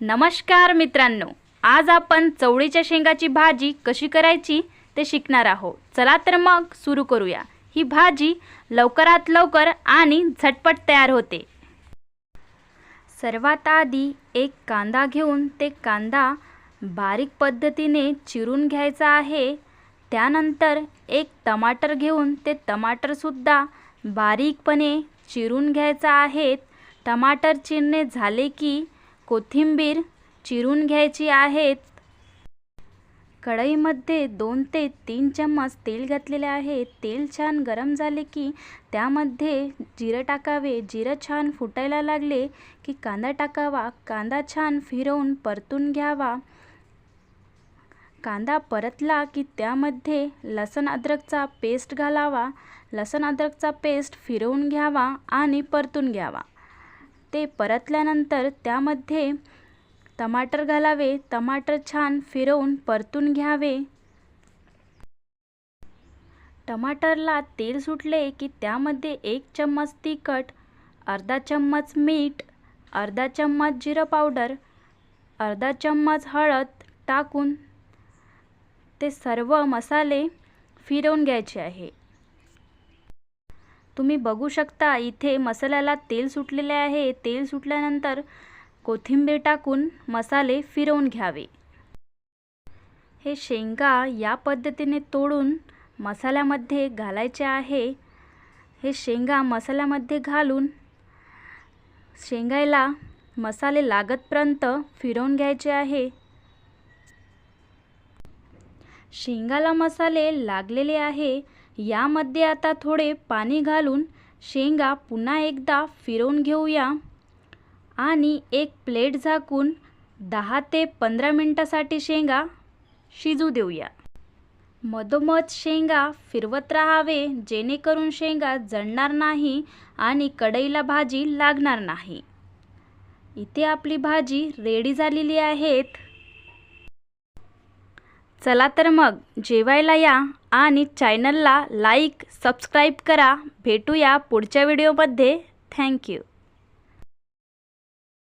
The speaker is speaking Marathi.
नमस्कार मित्रांनो आज आपण चवळीच्या शेंगाची भाजी कशी करायची ते शिकणार आहोत. चला तर मग सुरू करूया. ही भाजी लवकरात लवकर आणि झटपट तयार होते. सर्वात आधी एक कांदा घेऊन ते कांदा बारीक पद्धतीने चिरून घ्यायचा आहे. त्यानंतर एक टमाटर घेऊन ते टमाटरसुद्धा बारीकपणे चिरून घ्यायचं आहेत टमाटर चिरणे झाले की कोथिंबीर चिरून घ्यायची आहेत. कढईमध्ये दोन ते तीन चम्मच तेल घातलेले आहे. तेल छान गरम झाले की त्यामध्ये जिरं टाकावे. जिरं छान फुटायला लागले की कांदा टाकावा. कांदा छान फिरवून परतून घ्यावा. कांदा परतला की त्यामध्ये लसण अद्रकचा पेस्ट घालावा. लसण अद्रकचा पेस्ट फिरवून घ्यावा आणि परतून घ्यावा. ते परतल्यानंतर त्यामध्ये टमाटर घालावे टमाटर छान फिरवून परतून घ्यावे. टमाटरला तेल सुटले की त्यामध्ये एक चम्मच तिखट अर्धा चम्मच मीठ अर्धा चम्मच जिरं पावडर अर्धा चम्मच हळद टाकून ते सर्व मसाले फिरवून घ्यायचे आहे. तुम्ही बघू शकता इथे मसाल्याला तेल सुटलेले आहे. तेल सुटल्यानंतर कोथिंबीर टाकून मसाले फिरवून घ्यावे. हे शेंगा या पद्धतीने तोडून मसाल्यामध्ये घालायचे आहे. हे शेंगा मसाल्यामध्ये घालून शेंगायला मसाले लागतपर्यंत फिरवून घ्यायचे आहे. शेंगाला मसाले लागलेले आहे. यामध्ये आता थोडे पाणी घालून शेंगा पुन्हा एकदा फिरवून घेऊया. आणि एक प्लेट झाकून दहा ते पंधरा मिनटासाठी शेंगा शिजू देऊया. मधोमध शेंगा फिरवत राहावे जेणेकरून शेंगा जळणार नाही आणि कढईला भाजी लागणार नाही. इथे आपली भाजी रेडी झालेली आहेत. चला तर मग जेवायला या आणि चॅनलला लाईक सबस्क्राईब करा. भेटूया पुढच्या व्हिडिओमध्ये थँक्यू